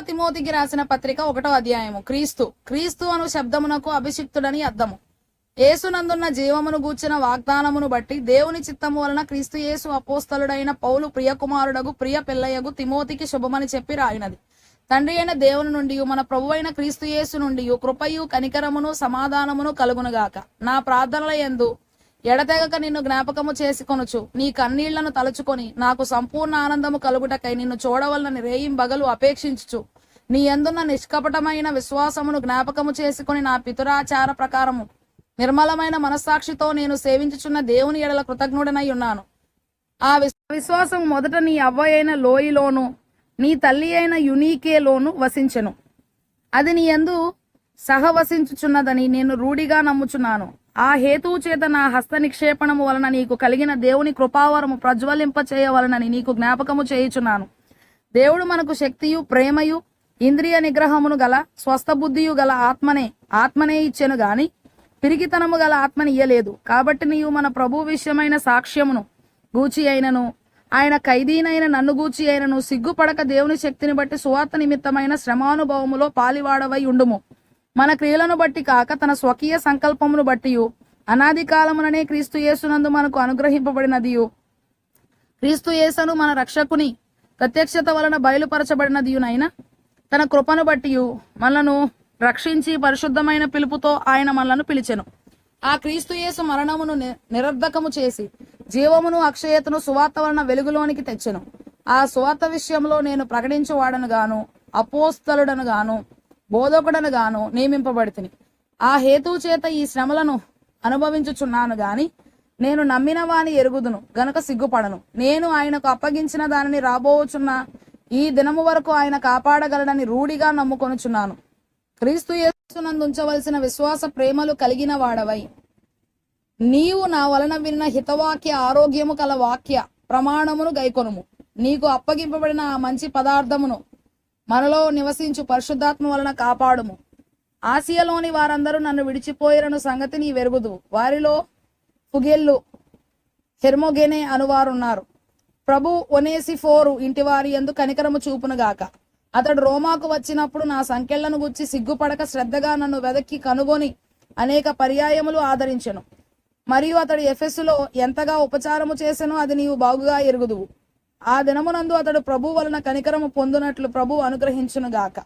తిమోతికి రాసిన పత్రిక ఒకటో అధ్యాయము. క్రీస్తు క్రీస్తు అను శబ్దమునకు అభిషిక్తుడని అర్థము. ఏసునందున్న జీవమును గూర్చిన వాగ్దానమును బట్టి దేవుని చిత్తము వలన క్రీస్తు యేసు అపోస్తలుడైన పౌలు ప్రియకుమారుడగు ప్రియ పిల్లయ్యగు తిమోతికి శుభమని చెప్పి రాయినది. తండ్రి అయిన దేవుని నుండి మన ప్రభు అయిన క్రీస్తు యేసు నుండి కృపయు కనికరమును సమాధానమును కలుగునుగాక. నా ప్రార్థనల యందు ఎడతెగక నిన్ను జ్ఞాపకము చేసుకొనుచు నీ కన్నీళ్ళను తలుచుకొని నాకు సంపూర్ణ ఆనందము కలుగుటకై నిన్ను చూడవలనని రేయిం బగలు అపేక్షించుచు. నీ ఎందున్న నిష్కపటమైన విశ్వాసమును జ్ఞాపకము చేసుకొని నా పితురాచార ప్రకారము నిర్మలమైన మనస్సాక్షితో నేను సేవించుచున్న దేవుని ఎడల కృతజ్ఞుడనై ఉన్నాను. ఆ విశ్వాసం మొదట నీ అవ్వ అయిన లోయలోను నీ తల్లి అయిన యునీకేలోను వసించెను. అది నీ యందు సహవసించుచున్నదని నేను రూఢిగా నమ్ముచున్నాను. ఆ హేతువు చేత నా హస్త నిక్షేపణము వలన నీకు కలిగిన దేవుని కృపావరము ప్రజ్వలింప చేయవలనని నీకు జ్ఞాపకము చేయుచున్నాను. దేవుడు మనకు శక్తియు ప్రేమయు ఇంద్రియ నిగ్రహమును గల స్వస్థ బుద్ధియు గల ఆత్మనే ఆత్మనే ఇచ్చెను గాని పిరిగితనము గల ఆత్మని ఇయ్యలేదు. కాబట్టి నీవు మన ప్రభు విషయమైన సాక్ష్యమును గూచి అయినను ఆయన ఖైదీనైన నన్ను గూచి అయినను సిగ్గుపడక దేవుని శక్తిని బట్టి సువార్త నిమిత్తమైన శ్రమానుభవములో పాలివాడవై ఉండుము. మన క్రియలను బట్టి కాక తన స్వకీయ సంకల్పమును బట్టి అనాది కాలముననే క్రీస్తు యేసునందు మనకు అనుగ్రహింపబడినదియు. క్రీస్తు యేసును మన రక్షకుని ప్రత్యక్షత వలన బయలుపరచబడినదియునైనా తన కృపను బట్టి మనలను రక్షించి పరిశుద్ధమైన పిలుపుతో ఆయన మనలను పిలిచెను. ఆ క్రీస్తు యేసు మరణమును ని- నిరర్ధకము చేసి జీవమును అక్షయతను సువార్త వలన వెలుగులోనికి తెచ్చెను. ఆ సువార్త విషయంలో నేను ప్రకటించువాడను గాను అపోస్తలుడను గాను బోధకుడను గాను నియమింపబడితిని. ఆ హేతువు చేత ఈ శ్రమలను అనుభవించుచున్నాను గాని నేను నమ్మిన వాని ఎరుగుదును గనుక సిగ్గుపడను. నేను ఆయనకు అప్పగించిన దానిని రాబోచున్న ఈ దినము వరకు ఆయన కాపాడగలడని రూఢిగా నమ్ముకొనుచున్నాను. క్రీస్తు యేసునందుంచవలసిన విశ్వాస ప్రేమలు కలిగిన వాడవై. నీవు నా వలన విన్న హితవాక్య ఆరోగ్యము కల వాక్య ప్రమాణమును గైకొనుము. నీకు అప్పగింపబడిన ఆ మంచి పదార్థమును మనలో నివసించు పరిశుద్ధాత్మ వలన కాపాడుము. ఆసియాలోని వారందరూ నన్ను విడిచిపోయిరను సంగతి నీ వెరుగుదు. వారిలో ఫుగెల్లు హెర్మోగెనే అనువారున్నారు ప్రభు ఒనేసిఫోరు ఇంటివారి ఎందు కనికరము చూపునుగాక. అతడు రోమాకు వచ్చినప్పుడు నా సంఖ్యలను గుచ్చి సిగ్గుపడక శ్రద్ధగా నన్ను వెదక్కి కనుగొని అనేక పర్యాయములు ఆదరించెను. మరియు అతడు ఎఫెస్సులో ఎంతగా ఉపచారము చేసెనో అది నీవు బాగుగా ఎరుగుదువు. ఆ దినమునందు అతడు ప్రభు వలన కనికరము పొందినట్లు ప్రభు అనుగ్రహించునుగాక.